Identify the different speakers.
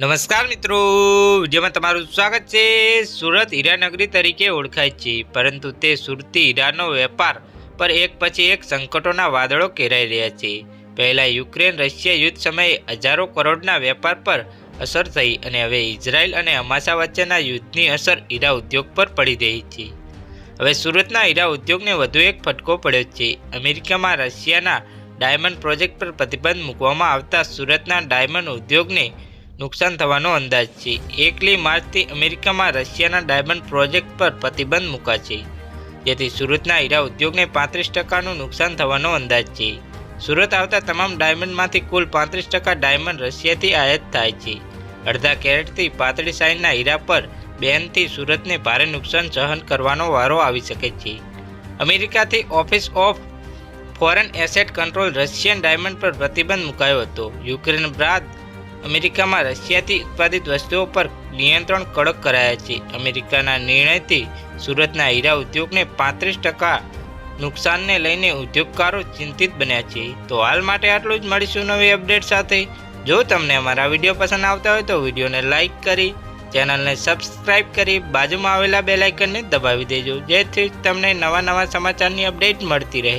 Speaker 1: નમસ્કાર મિત્રો. જેમાં તમારું સ્વાગત છે. સુરત હીરાનગરી તરીકે ઓળખાય છે. પરંતુ તે સુરતી હીરાનો વેપાર પર એક પછી એક સંકટોના વાદળો ઘેરાઈ રહ્યા છે. પહેલા યુક્રેન રશિયા યુદ્ધ સમયે હજારો કરોડના વેપાર પર અસર થઈ અને હવે ઇઝરાયલ અને હમાસા વચ્ચેના યુદ્ધની અસર હીરા ઉદ્યોગ પર પડી રહી છે. હવે સુરતના હીરા ઉદ્યોગને વધુ એક ફટકો પડ્યો છે. અમેરિકામાં રશિયાના ડાયમંડ પ્રોજેક્ટ પર પ્રતિબંધ મૂકવામાં આવતા સુરતના ડાયમંડ ઉદ્યોગને નુકસાન થવાનો અંદાજ છે. એકલી માર્ચથી અમેરિકામાં રશિયાના ડાયમંડ પ્રોજેક્ટ પર પ્રતિબંધ મુકાશે. જેથી સુરતના હીરા ઉદ્યોગને પાંત્રીસ ટકાનું નુકસાન થવાનો અંદાજ છે. સુરત આવતા તમામ ડાયમંડમાંથી કુલ પાંત્રીસ ટકા ડાયમંડ રશિયાથી આયાત થાય છે. અડધા કેરેટથી પાતળી સાઈનના હીરા પર બેનથી સુરતને ભારે નુકસાન સહન કરવાનો વારો આવી શકે છે. અમેરિકાથી office of foreign asset control Russian diamond પર પ્રતિબંધ મુકાયો હતો. યુક્રેન બાદ અમેરિકામાં રશિયાથી ઉત્પાદિત વસ્તુઓ પર નિયંત્રણ કડક કરાયા છે. અમેરિકાના નિર્ણયથી સુરતના હીરા ઉદ્યોગને પાંત્રીસ ટકા નુકસાનને લઈને ઉદ્યોગકારો ચિંતિત બન્યા છે. તો હાલ માટે આટલું જ. મળીશું નવી અપડેટ સાથે. જો તમને અમારા વીડિયો પસંદ આવતા હોય તો વિડીયોને લાઇક કરી, ચેનલને સબસ્ક્રાઇબ કરી, બાજુમાં આવેલા બે લાઇકનને દબાવી દેજો. જેથી તમને નવા નવા સમાચારની અપડેટ મળતી રહે.